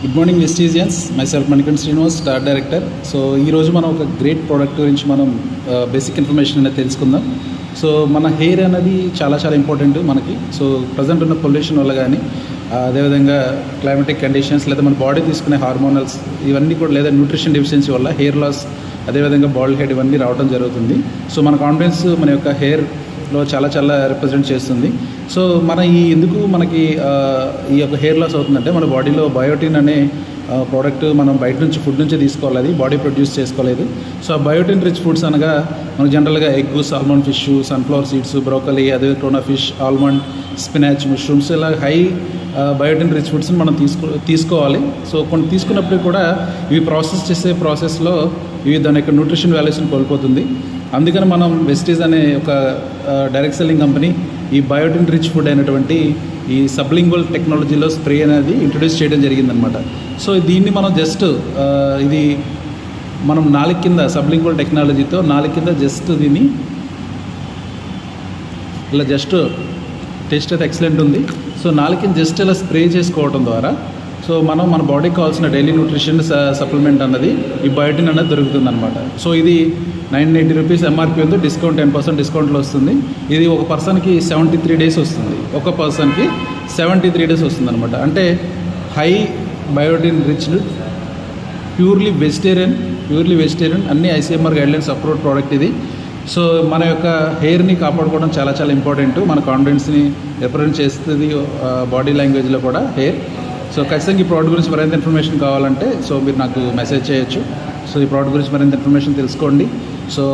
Good morning Vestigians myself Manikanta Srinivas star director so ఈరోజు మనం ఒక గ్రేట్ ప్రోడక్ట్ గురించి మనం uh, బేసిక్ ఇన్ఫర్మేషన్ అనేది తెలుసుకుందాం. సో మన హెయిర్ అనేది చాలా చాలా ఇంపార్టెంట్ మనకి. సో ప్రజెంట్ ఉన్న పొల్యూషన్ వల్ల కానీ అదేవిధంగా క్లైమాటిక్ కండిషన్స్ లేదా మన బాడీ తీసుకునే హార్మోనల్స్ ఇవన్నీ కూడా లేదా న్యూట్రిషన్ డెఫిషియన్సీ వల్ల హెయిర్ లాస్ అదేవిధంగా బాల్డ్ హెడ్ ఇవన్నీ రావడం జరుగుతుంది. సో మన కాన్ఫిడెన్స్ మన యొక్క హెయిర్ లో చాలా చాలా రిప్రజెంట్ చేస్తుంది. సో మన ఈ ఎందుకు మనకి ఈ యొక్క హెయిర్ లాస్ అవుతుందంటే మన బాడీలో బయోటిన్ అనే ప్రోడక్ట్ మనం బయట నుంచి ఫుడ్ నుంచి తీసుకోవాలి. అది బాడీ ప్రొడ్యూస్ చేసుకోలేదు. సో ఆ బయోటిన్ రిచ్ ఫుడ్స్ అనగా మనకు జనరల్గా egg salmon fish sunflower seeds broccoli అదే tuna fish almond spinach mushrooms ఇలా హై బయోటిన్ రిచ్ ఫుడ్స్ని మనం తీసుకో తీసుకోవాలి. సో కొన్ని తీసుకున్నప్పుడు కూడా ఇవి ప్రాసెస్ చేసే ప్రాసెస్లో ఇవి దాని యొక్క న్యూట్రిషన్ వాల్యూస్ని కోల్పోతుంది. అందుకని మనం వెస్టీజ్ అనే ఒక డైరెక్ట్ సెల్లింగ్ కంపెనీ ఈ బయోటిన్ రిచ్ ఫుడ్ అయినటువంటి ఈ సబ్లింగ్వల్ టెక్నాలజీలో స్ప్రే అనేది ఇంట్రొడ్యూస్ చేయడం జరిగిందనమాట. సో దీన్ని మనం జస్ట్ ఇది మనం నాలుగు కింద సబ్లింగ్వల్ టెక్నాలజీతో నాలుగు కింద జస్ట్ దీన్ని ఇలా జస్ట్ టేస్ట్ అయితే ఎక్సలెంట్ ఉంది. సో నాలుగుకి జస్ట్ ఇలా స్ప్రే చేసుకోవడం ద్వారా సో మనం మన బాడీకి కావాల్సిన డైలీ న్యూట్రిషన్ సప్లిమెంట్ అన్నది ఈ బయోటిన్ అనేది దొరుకుతుంది అనమాట సో ఇది నైన్ ఎయిటీ రూపీస్ ఎంఆర్పి ఉంది డిస్కౌంట్ టెన్ పర్సెంట్ డిస్కౌంట్లో వస్తుంది. ఇది ఒక పర్సన్కి సెవెంటీ త్రీ డేస్ వస్తుంది. ఒక పర్సన్కి సెవెంటీ త్రీ డేస్ వస్తుంది అనమాట అంటే high biotin rich purely vegetarian purely vegetarian అన్ని ఐసీఎంఆర్ గైడ్లైన్స్ అప్రూవ్డ్ ప్రోడక్ట్ ఇది. సో మన యొక్క హెయిర్ని కాపాడుకోవడం చాలా చాలా ఇంపార్టెంట్. మన కాన్ఫిడెన్స్ని రిప్రజెంట్ చేస్తుంది బాడీ లాంగ్వేజ్లో కూడా హెయిర్. సో ఖచ్చితంగా ఈ ప్రోడక్ట్ గురించి మరింత ఇన్ఫర్మేషన్ కావాలంటే సో మీరు నాకు మెసేజ్ చేయొచ్చు. సో ఈ ప్రోడక్ట్ గురించి మరింత ఇన్ఫర్మేషన్ తెలుసుకోండి. సో